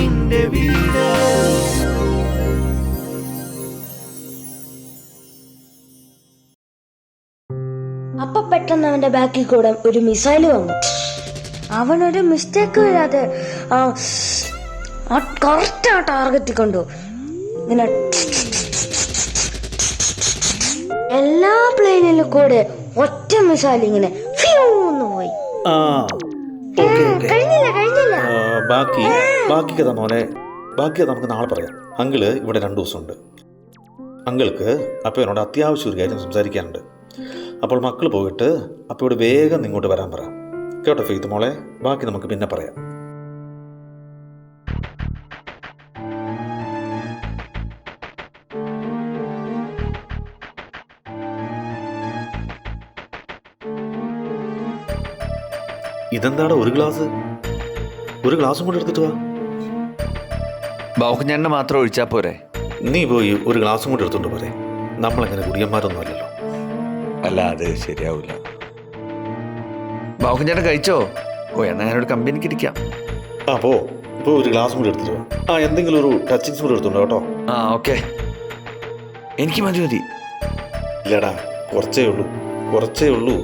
ഫെയ്ത്തുവിന്റെ വീട്. അപ്പൊ പെട്ടെന്ന് അവന്റെ ബാക്കിൽ കൂടെ ഒരു മിസൈൽ വന്നു. അവനൊരു ഒരു ഇല്ലാതെ ആ കറക്റ്റ് ആ ടാർഗറ്റ് കൊണ്ടു. ഇങ്ങനെ എല്ലാ പ്ലെയിനിലും കൂടെ ഒറ്റ മിസൈൽ ഇങ്ങനെ പോയി. ആ. ബാക്കി ബാക്കി കഥ മോനെ ബാക്കി കഥ നമുക്ക് നാളെ പറയാം. അങ്കിൾ ഇവിടെ രണ്ട് ദിവസമുണ്ട്. അങ്കിൾക്ക് അപ്പയോട് അത്യാവശ്യം ഒരു കാര്യം സംസാരിക്കാനുണ്ട്. അപ്പോൾ മക്കൾ പോയിട്ട് അപ്പയോട് വേഗം ഇങ്ങോട്ട് വരാൻ പറ. കേട്ടോ ഫെയ്ത്ത് മോളെ? ബാക്കി നമുക്ക് പിന്നെ പറയാം. ഇതെന്താടാ ഒരു ഗ്ലാസ്? ഒരു ഗ്ലാസും കൂടെ എടുത്തിട്ട് വാ. ബാഹുഞ്ഞാണ്ട് മാത്രം ഒഴിച്ചാ പോരെ? നീ പോയി ഒരു ഗ്ലാസും കൂടെ എടുത്തോണ്ട് പോരെ. നമ്മളങ്ങനെ കുടിയന്മാരൊന്നും അല്ലല്ലോ അല്ല അത് ശരിയാവില്ല ബാഹുഞ്ഞാണ്ട് കഴിച്ചോ? ഓ എന്നാ ഞാനൊരു കമ്പനിക്ക് ഇരിക്കാം. ആ പോ. ഇപ്പോൾ ഒരു ഗ്ലാസ് കൂടെ എടുത്തിട്ട് വാ. ആ എന്തെങ്കിലും ഒരു ടച്ചിങ്സ് കൂടെ എടുത്തോണ്ട് കേട്ടോ. ആ ഓക്കെ. എനിക്ക് മതി മതി. ഇല്ലടാ കുറച്ചേ ഉള്ളൂ. കുറച്ചേ ഉള്ളൂ.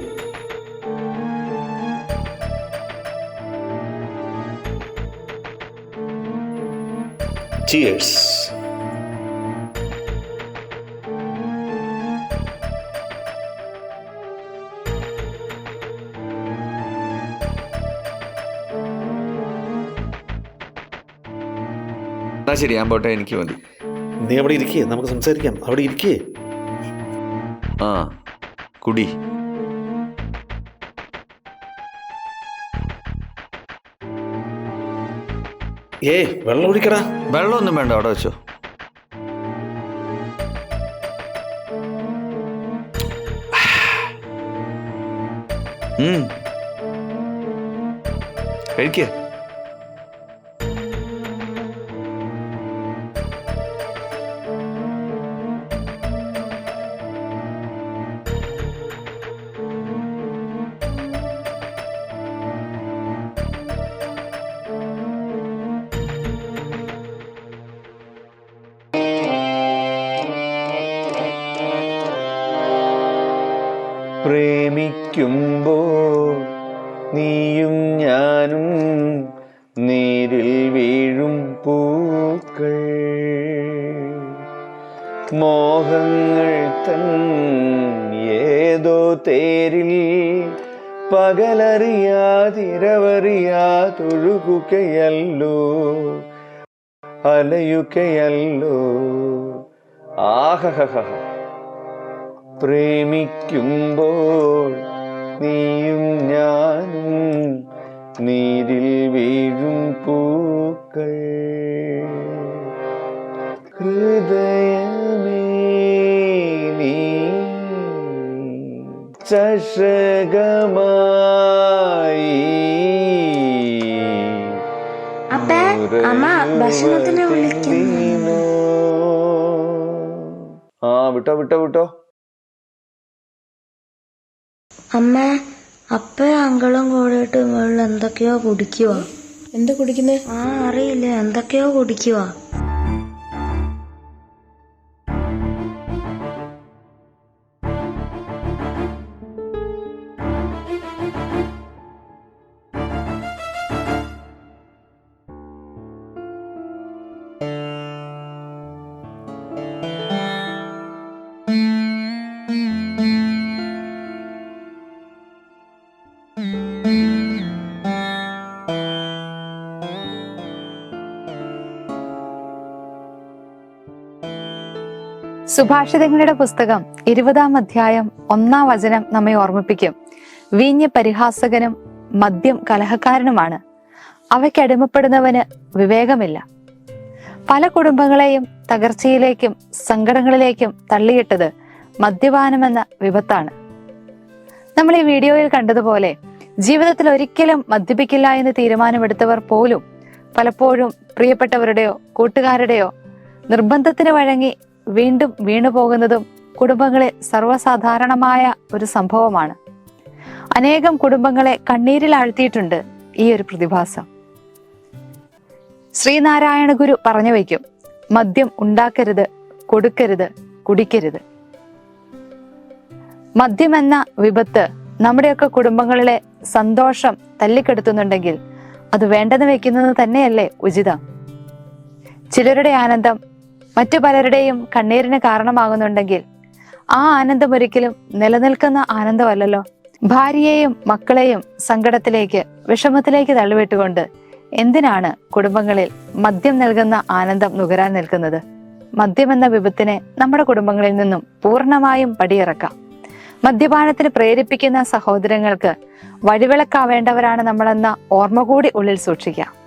ചിയേഴ്സ് എന്നാ ശരി ഞാൻ പോട്ടെ എനിക്ക് മതി. നീ അവിടെ ഇരിക്കേ നമുക്ക് സംസാരിക്കാം. അവിടെ ഇരിക്കേ. ആ കുടി. ഏ വെള്ളം ഒഴിക്കടാ വെള്ളമൊന്നും വേണ്ട അവിടെ വെച്ചോ. ഉം. കഴിക്ക് നീയും ഞാനും നീരിൽ വീഴും പൂക്കൾ. മോഹങ്ങൾ തൻ ഏതോ തേരിൽ പകലറിയാതിരവറിയാതൊഴുകുകയല്ലോ അലയുകയല്ലോ. ആഹഹഹ പ്രേമിക്കുമ്പോൾ നീയും ഞാനും നീരിൽ വീഴും പൂക്കൾ. ഹൃദയമേ നീ ചഷകമായി അപ്പേ അമ്മ ഭക്ഷണത്തിന് വിളിക്കുന്നു. ുന്നു ആ വിട്ടോ വിട്ടോ വിട്ടോ. അമ്മ അപ്പ അങ്കളും കൂടിയിട്ട് മുകളിൽ എന്തൊക്കെയോ കുടിക്കുവാ. എന്താ കുടിക്കുന്നേ? ആ അറിയില്ല. എന്തൊക്കെയോ കുടിക്കുവാ. സുഭാഷിതങ്ങളുടെ പുസ്തകം ഇരുപതാം അധ്യായം ഒന്നാം വചനം നമ്മെ ഓർമ്മിപ്പിക്കും. വീഞ്ഞ് പരിഹാസകനും മദ്യം കലഹക്കാരനുമാണ്. അവയ്ക്കടിമപ്പെടുന്നവന് വിവേകമില്ല. പല കുടുംബങ്ങളെയും തകർച്ചയിലേക്കും സങ്കടങ്ങളിലേക്കും തള്ളിയിട്ടത് മദ്യപാനമെന്ന വിപത്താണ്. നമ്മൾ ഈ വീഡിയോയിൽ കണ്ടതുപോലെ ജീവിതത്തിൽ ഒരിക്കലും മദ്യപിക്കില്ല എന്ന് തീരുമാനമെടുത്തവർ പോലും പലപ്പോഴും പ്രിയപ്പെട്ടവരുടെയോ കൂട്ടുകാരുടെയോ നിർബന്ധത്തിന് വഴങ്ങി വീണ്ടും വീണുപോകുന്നതും കുടുംബങ്ങളെ സർവസാധാരണമായ ഒരു സംഭവമാണ്. അനേകം കുടുംബങ്ങളെ കണ്ണീരിൽ ആഴ്ത്തിയിട്ടുണ്ട് ഈ ഒരു പ്രതിഭാസം. ശ്രീനാരായണ ഗുരു പറഞ്ഞു വയ്ക്കും മദ്യം ഉണ്ടാക്കരുത് കൊടുക്കരുത് കുടിക്കരുത്. മദ്യമെന്ന വിപത്ത് നമ്മുടെയൊക്കെ കുടുംബങ്ങളിലെ സന്തോഷം തല്ലിക്കെടുത്തുന്നുണ്ടെങ്കിൽ അത് വേണ്ടെന്ന് വെക്കുന്നത് തന്നെയല്ലേ ഉചിതം. ചിലരുടെ ആനന്ദം മറ്റു പലരുടെയും കണ്ണീരിന് കാരണമാകുന്നുണ്ടെങ്കിൽ ആ ആനന്ദം ഒരിക്കലും നിലനിൽക്കുന്ന ആനന്ദമല്ലല്ലോ. ഭാര്യയെയും മക്കളെയും സങ്കടത്തിലേക്ക് വിഷമത്തിലേക്ക് തള്ളിവിട്ടുകൊണ്ട് എന്തിനാണ് കുടുംബങ്ങളിൽ മദ്യം നൽകുന്ന ആനന്ദം നുകരാൻ നിൽക്കുന്നത്? മദ്യം എന്ന വിപത്തിനെ നമ്മുടെ കുടുംബങ്ങളിൽ നിന്നും പൂർണമായും പടിയിറക്കാം. മദ്യപാനത്തിന് പ്രേരിപ്പിക്കുന്ന സഹോദരങ്ങൾക്ക് വഴിവിളക്കാവേണ്ടവരാണ് നമ്മളെന്ന ഓർമ്മ കൂടി ഉള്ളിൽ സൂക്ഷിക്കാം.